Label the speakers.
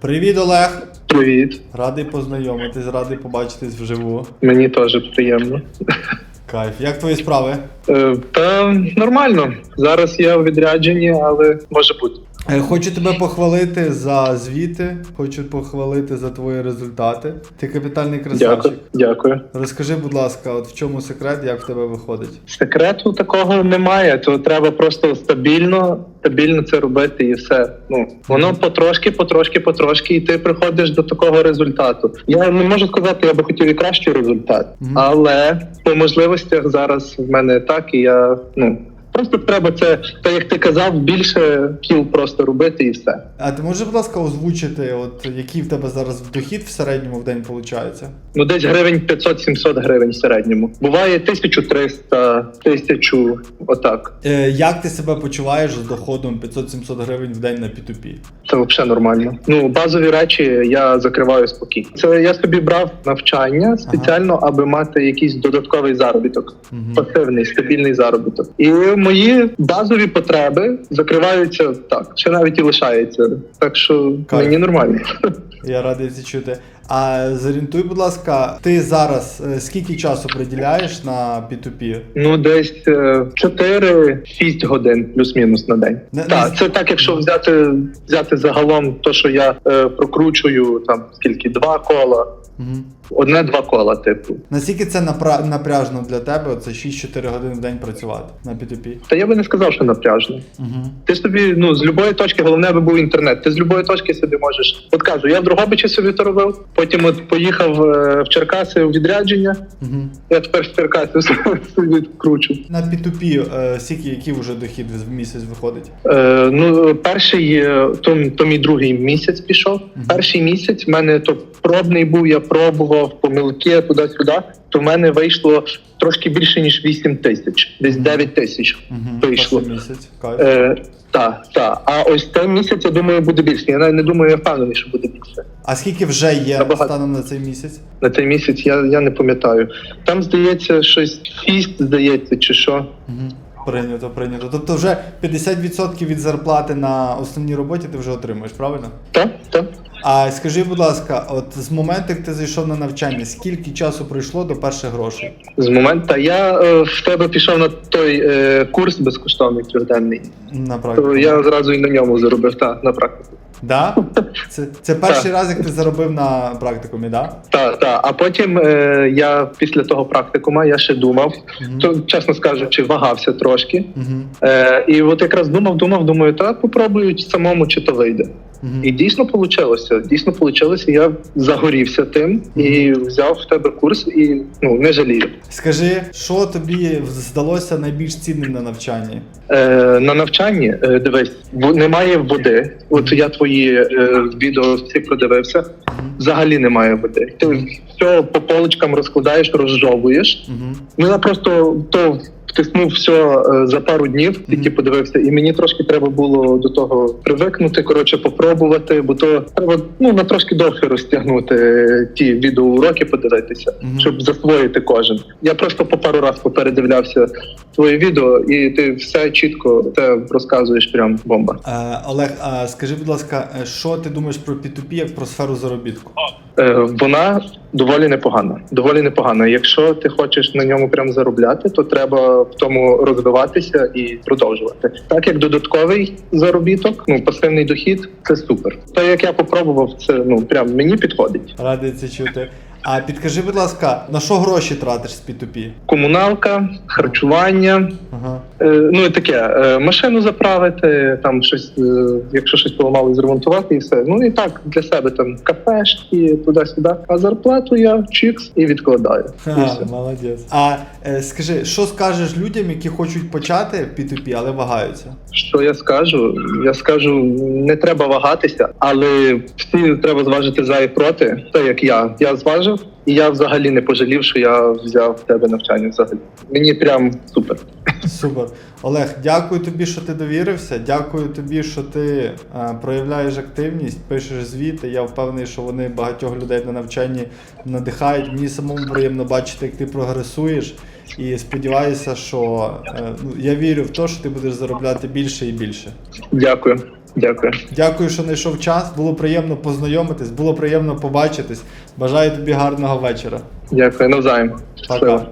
Speaker 1: Привіт, Олег!
Speaker 2: Привіт,
Speaker 1: Радий познайомитись, радий побачитись вживу.
Speaker 2: мені теж приємно.
Speaker 1: Кайф. Як твої справи?
Speaker 2: Е, Та нормально. Зараз я у відрядженні, але може бути.
Speaker 1: Е, Хочу тебе похвалити за звіти, хочу похвалити за твої результати. Ти капітальний красавчик.
Speaker 2: Дякую. Дякую.
Speaker 1: Розкажи, будь ласка, от в чому секрет, як в тебе виходить?
Speaker 2: Секрету такого немає, то треба просто стабільно, стабільно це робити і все. Ну воно потрошки, потрошки, потрошки, і ти приходиш до такого результату. Я не можу сказати, я би хотів і кращий результат,
Speaker 1: Мгм.
Speaker 2: але по можливостях зараз в мене так, і я ну. Просто треба це, так як ти казав, більше кіл просто робити і все.
Speaker 1: А ти можеш, будь ласка, озвучити, от який в тебе зараз дохід в середньому в день виходить?
Speaker 2: Ну, десь гривень 500-700 гривень в середньому. Буває 1300, 1000, отак.
Speaker 1: Е, як ти себе почуваєш з доходом 500-700 гривень в день на P2P?
Speaker 2: Це взагалі нормально. Ну, базові речі я закриваю спокійно. Це я собі брав навчання спеціально, аби мати якийсь додатковий заробіток,
Speaker 1: Мгм.
Speaker 2: пасивний, стабільний заробіток. І мої базові потреби закриваються так, чи навіть і лишаються. Так що
Speaker 1: Кайф.
Speaker 2: мені нормально.
Speaker 1: Я радий це чути. А зорієнтуй, будь ласка, ти зараз е, скільки часу приділяєш на P2P?
Speaker 2: Ну, десь е, 4-6 годин плюс-мінус на день.
Speaker 1: Не-
Speaker 2: так,
Speaker 1: не-
Speaker 2: це так, якщо взяти взяти загалом, то що я е, прокручую там скільки два кола,
Speaker 1: Угу.
Speaker 2: одне-два кола, типу.
Speaker 1: Наскільки це напра- напряжно для тебе? Оце 6-4 години в день працювати на P2P?
Speaker 2: Та я би не сказав, що напряжно.
Speaker 1: Угу.
Speaker 2: Ти собі ну з любої точки, головне аби був інтернет. Ти з любої точки собі можеш. От кажу, я в Дрогобичі собі то робив. Потім от поїхав е, в Черкаси у відрядження.
Speaker 1: Угу.
Speaker 2: Я тепер в Черкаси кручу.
Speaker 1: На P2P е, скільки, який вже дохід в місяць виходить?
Speaker 2: Е, ну, перший е, то, то мій другий місяць пішов.
Speaker 1: Мгм.
Speaker 2: Перший місяць в мене то пробний був, я пробував помилки туди-сюди. То в мене вийшло трошки більше ніж 8 тисяч, десь
Speaker 1: Мгм.
Speaker 2: 9 тисяч.
Speaker 1: Угу.
Speaker 2: Вийшло.
Speaker 1: Місяць. Кайф.
Speaker 2: Е, так, так. А ось цей місяць, я думаю, буде більше. Я навіть не думаю, я впевнений, що буде більше.
Speaker 1: А скільки вже є
Speaker 2: Набагато.
Speaker 1: станом на цей місяць?
Speaker 2: На цей місяць я, я не пам'ятаю. Там здається, щось фіст, здається, чи що.
Speaker 1: Угу. Прийнято, прийнято. Тобто вже 50% від зарплати на основній роботі ти вже отримуєш, правильно?
Speaker 2: Так, так.
Speaker 1: А скажи, будь ласка, от з моменту, як ти зайшов на навчання, скільки часу пройшло до перших грошей?
Speaker 2: З моменту я е, в тебе пішов на той е, курс безкоштовний трьохденний.
Speaker 1: На практику?
Speaker 2: То я зразу і на ньому заробив та на практику.
Speaker 1: Да? Це, це перший раз, як ти заробив на практикумі, да?
Speaker 2: Так, так. А потім е, я після того практикума я ще думав,
Speaker 1: Мгм.
Speaker 2: то чесно скажучи, вагався трошки.
Speaker 1: Угу.
Speaker 2: Е, і от якраз думав, думав, думаю, та попробую самому, чи то вийде.
Speaker 1: Угу.
Speaker 2: І дійсно вийшло. Дійсно вийшло. Я загорівся тим і взяв в тебе курс і ну не жалію.
Speaker 1: Скажи, що тобі здалося найбільш цінним на навчанні?
Speaker 2: Е, на навчанні е, дивись, немає води. От я твої е, відео всі продивився. Взагалі немає води. Ти все по поличкам розкладаєш, розжовуєш.
Speaker 1: Угу.
Speaker 2: Ну я просто то втиснув все за пару днів, тільки подивився, і мені трошки треба було до того привикнути. Коротше, попробувати, бо то треба ну на трошки довше розтягнути е, ті відеоуроки, подивитися,
Speaker 1: Мгм.
Speaker 2: щоб засвоїти кожен. Я просто по пару раз попередивлявся твоє відео, і ти все чітко це розказуєш. Прям бомба.
Speaker 1: Е, Олег, а скажи, будь ласка, е, що ти думаєш про P2P як про сферу заробітку?
Speaker 2: Е, вона доволі непогана. Доволі непогана. Якщо ти хочеш на ньому прям заробляти, то треба в тому розвиватися і продовжувати. Так як додатковий заробіток, ну пасивний дохід, це супер. Те, як я попробував, це ну прям мені підходить.
Speaker 1: Радий це чути. А підкажи, будь ласка, на що гроші тратиш з P2P?
Speaker 2: Комуналка, харчування,
Speaker 1: Ага.
Speaker 2: е, ну і таке, е, машину заправити, там щось, е, якщо щось поламало, зремонтувати, і все. Ну і так для себе там кафешки, туди-сюди. А зарплату я чікс і відкладаю. І все.
Speaker 1: молодець. А е, скажи, що скажеш людям, які хочуть почати P2P, але вагаються?
Speaker 2: Що я скажу? Я скажу, не треба вагатися, але всі треба зважити за і проти. Так як я. Я зважив, і я взагалі не пожалів, що я взяв в тебе навчання. Взагалі мені прям супер.
Speaker 1: Супер. Олег, дякую тобі, що ти довірився. Дякую тобі, що ти е, проявляєш активність, пишеш звіти. Я впевнений, що вони багатьох людей на навчанні надихають. Мені самому приємно бачити, як ти прогресуєш. І сподіваюся, що е, ну, я вірю в те, що ти будеш заробляти більше і більше.
Speaker 2: Дякую. Дякую.
Speaker 1: Дякую, що знайшов час. Було приємно познайомитись, було приємно побачитись. Бажаю тобі гарного вечора.
Speaker 2: Дякую. Навзаєм.
Speaker 1: Пока.